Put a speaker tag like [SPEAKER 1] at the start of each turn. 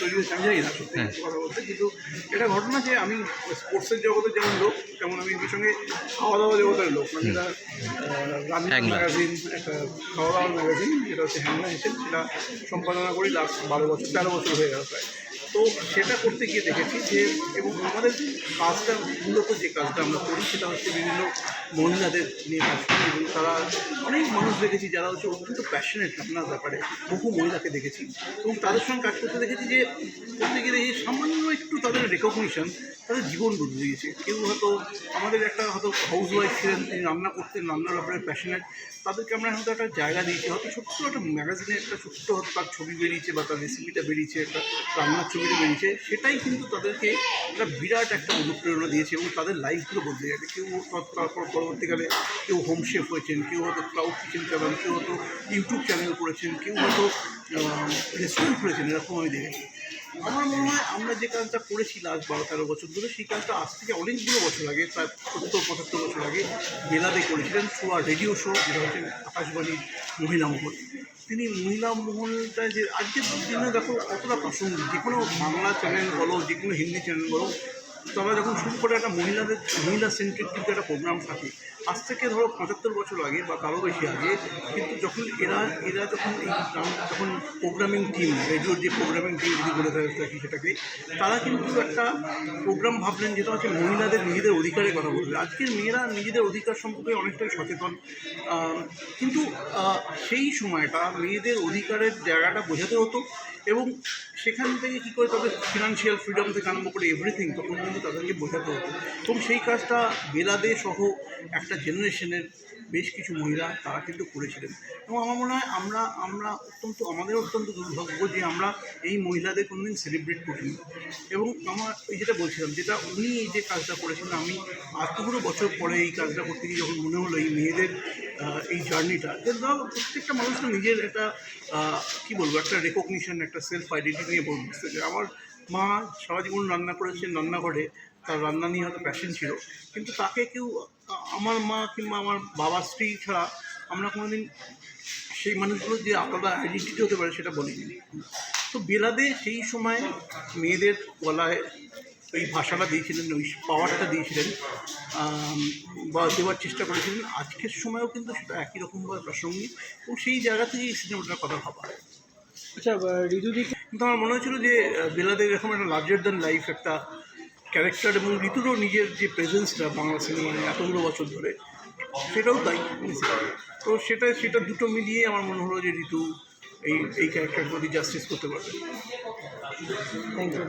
[SPEAKER 1] তৈরি আমি জানি না সত্যি
[SPEAKER 2] হ্যাঁ।
[SPEAKER 1] কথা বলতে কিন্তু এটা ঘটনা যে আমি স্পোর্টসের জগতে যেমন লোক তেমন আমি এর সঙ্গে খাওয়া দাওয়া জগতের লোক মানে এটা রান্না। ম্যাগাজিন একটা খাওয়া দাওয়ার ম্যাগাজিন যেটা হচ্ছে হ্যাংলা হিসেবে সেটা সম্পাদনা করি লাস্ট বারো বছর তেরো বছর হয়ে গেল প্রায় তো সেটা করতে গিয়ে দেখেছি যে, এবং আমাদের কাজটা মূলত যে কাজটা আমরা করি, সেটা হচ্ছে বিভিন্ন মহিলাদের নিয়ে কাজ করি, এবং তারা অনেক মানুষ দেখেছি যারা হচ্ছে অত্যন্ত প্যাশনেট রান্নার ব্যাপারে, বহু মহিলাকে দেখেছি। এবং তাদের সঙ্গে কাজ করতে দেখেছি যে, করতে গেলে এই সামান্য একটু তাদের রেকগনিশন তাদের জীবন বদলে দিয়েছে। কেউ হয়তো আমাদের একটা হয়তো হাউস ওয়াইফ ছিলেন, তিনি রান্না করতেন, রান্নার ব্যাপারে প্যাশনেট তাদেরকে আমরা হয়তো একটা জায়গা দিয়েছি, হয়তো ছোট্ট একটা ম্যাগাজিনে একটা ছোট্ট হয়তো তার ছবি বেরিয়েছে বা তার রেসিপিটা বেরিয়েছে, একটা রান্নার ছবিটা বেরিয়েছে সেটাই কিন্তু তাদেরকে একটা বিরাট একটা অনুপ্রেরণা দিয়েছে এবং তাদের লাইফগুলো বদলে গেছে। কেউ তারপর পরবর্তীকালে কেউ হোম শেফ হয়েছেন, কেউ হয়তো ক্লাউড কিচেন চালান কেউ হয়তো ইউটিউব চ্যানেল করেছেন, কেউ হয়তো রেস্টুরেন্ট খুলেছেন এরকম আমি দেখেছি। আমার মনে হয় আমরা যে কাজটা করেছি লাস্ট বারো তেরো বছর ধরে, সেই কাজটা আজ থেকে অনেকগুলো বছর আগে, প্রায় সত্তর, পঁচাত্তর বছর আগে মেলাতে করেছিলেন থ্রু আর রেডিও শো, যেটা হচ্ছে আকাশবাণীর মহিলা মহল। তিনি মহিলা মহলটা যে আজকের দিনে দেখো কতটা প্রাসঙ্গিক যে কোনো বাংলা চ্যানেল বলো, যে কোনো হিন্দি চ্যানেল বলো তারা যখন শুরু করে একটা মহিলাদের, মহিলা সেন্ট্রিক কিন্তু একটা প্রোগ্রাম থাকে, আজ থেকে ধরো পঁচাত্তর বছর আগে বা তারও বেশি আগে, কিন্তু যখন এরা এরা যখন এই যখন প্রোগ্রামিং টিম রেডিওর যে প্রোগ্রামিং টিম যদি বলে থাকি সেটাকে, তারা কিন্তু একটা প্রোগ্রাম ভাবলেন যেটা হচ্ছে মহিলাদের নিজেদের অধিকারের কথা বলবে। আজকের মেয়েরা নিজেদের অধিকার সম্পর্কে অনেকটাই সচেতন। কিন্তু সেই সময়টা মেয়েদের অধিকারের জায়গাটা বোঝাতে হতো এবং সেখান থেকে কী করে তাদের ফিনান্সিয়াল ফ্রিডম থেকে আরম্ভ করে এভরিথিং তখন কিন্তু তাদেরকে বোঝাতে হতো এবং সেই কাজটা বেলাদে সহ একটা জেনারেশনের বেশ কিছু মহিলা তারা কিন্তু করেছিলেন। এবং আমার মনে হয় আমরা আমরা অত্যন্ত আমাদের অত্যন্ত দুর্ভাগ্য যে আমরা এই মহিলাদের কোনোদিন সেলিব্রেট করিনি। এবং আমার এই যেটা বলছিলাম, যেটা উনি এই যে কাজটা করেছেন, আমি এতগুলো বছর পরে এই কাজটা করতে গিয়ে যখন মনে হলো এই মেয়েদের এই জার্নিটা যে ধরো প্রত্যেকটা মানুষ নিজের একটা কি বলব, একটা রেকগনিশন একটা সেলফ আইডেন্টিটি নিয়ে বুঝতে যে আমার মা সারা জীবন রান্না করেছেন রান্নাঘরে, তার রান্না নিয়ে হয়তো প্যাশন ছিল। কিন্তু তাকে কেউ, আমার মা কিংবা আমার বাবার স্ত্রী ছাড়া আমরা কোনোদিন সেই মানুষগুলো যে আলাদা আইডেন্টিটি হতে পারে সেটা বলিনি। তো বেলাদে সেই সময় মেয়েদের গলায় ওই ভাষাটা দিয়েছিলেন, ওই পাওয়ারটা দিয়েছিলেন বা দেওয়ার চেষ্টা করেছিলেন। আজকের সময়েও কিন্তু সেটা একই রকমভাবে প্রাসঙ্গিক। এবং সেই জায়গা থেকেই সিনেমাটার কথা ভাবা।
[SPEAKER 3] আচ্ছা ঋতুদি
[SPEAKER 1] কিন্তু আমার মনে হয়েছিল যে বেলা বেলাদের এরকম একটা লার্জার দ্যান লাইফ একটা ক্যারেক্টার এবং ঋতুরও নিজের যে প্রেজেন্সটা বাংলা সিনেমায় এতগুলো বছর ধরে, সেটাও তাই। তো সেটা সেটা দুটো মিলিয়ে আমার মনে হলো যে ঋতু এই এই ক্যারেক্টার প্রতি জাস্টিস করতে পারবে।
[SPEAKER 3] Thank you